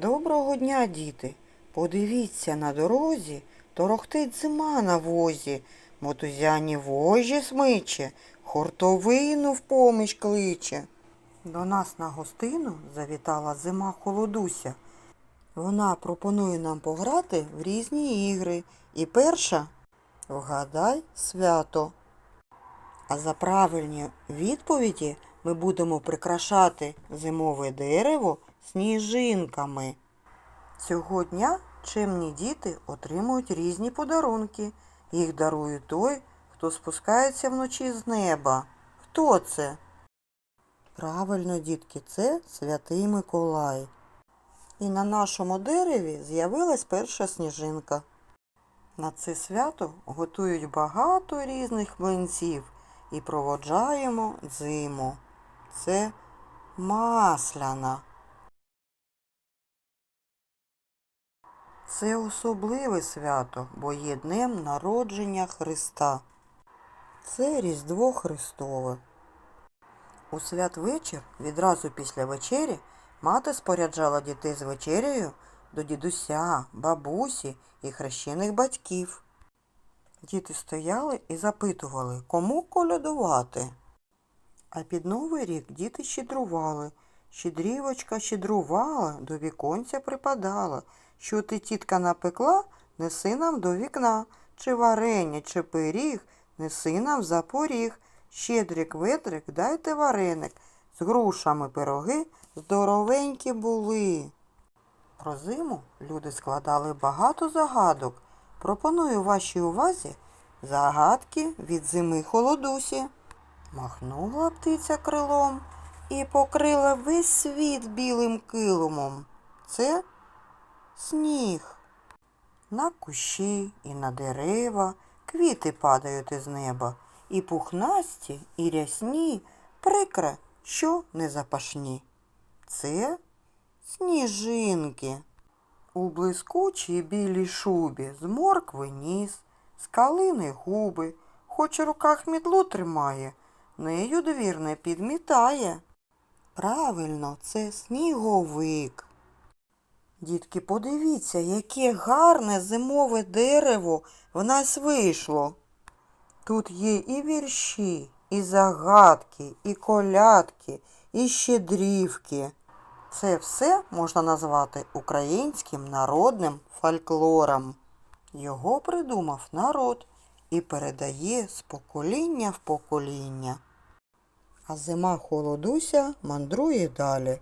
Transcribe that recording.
Доброго дня, діти. Подивіться на дорозі, торохтить зима на возі, мотузяні вожі смиче, хортовину в поміч кличе. До нас на гостину завітала зима холодуся. Вона пропонує нам пограти в різні ігри. І перша вгадай свято. А за правильні відповіді ми будемо прикрашати зимове дерево сніжинками. Цього дня чемні діти отримують різні подарунки. Їх дарує той, хто спускається вночі з неба. Хто це? Правильно, дітки, це святий Миколай. І на нашому дереві з'явилась перша сніжинка. На це свято готують багато різних млинців і проводжаємо зиму. Це масляна. Це особливе свято, бо є днем народження Христа. Це Різдво Христове. У святвечір, відразу після вечері, мати споряджала дітей з вечерею до дідуся, бабусі і хрещених батьків. Діти стояли і запитували, кому колядувати. А під Новий рік діти щедрували. Щедрівочка щедрувала, до віконця припадала. Що ти, тітка, напекла, неси нам до вікна. Чи варення, чи пиріг, неси нам за поріг. Щедрик ведрик, дайте вареник. З грушами пироги здоровенькі були. Про зиму люди складали багато загадок. Пропоную вашій увазі загадки від зими холодусі. Махнула птиця крилом і покрила весь світ білим килимом. Це сніг. На кущі і на дерева квіти падають із неба, і пухнасті, і рясні, прикре, що не запашні. Це сніжинки. У блискучій білій шубі з моркви ніс, з калини губи, хоч у руках мітлу тримає, нею двір не підмітає. Правильно, це сніговик. Дітки, подивіться, яке гарне зимове дерево в нас вийшло. Тут є і вірші, і загадки, і колядки, і щедрівки. Це все можна назвати українським народним фольклором. Його придумав народ і передає з покоління в покоління. А зима холодуся мандрує далі.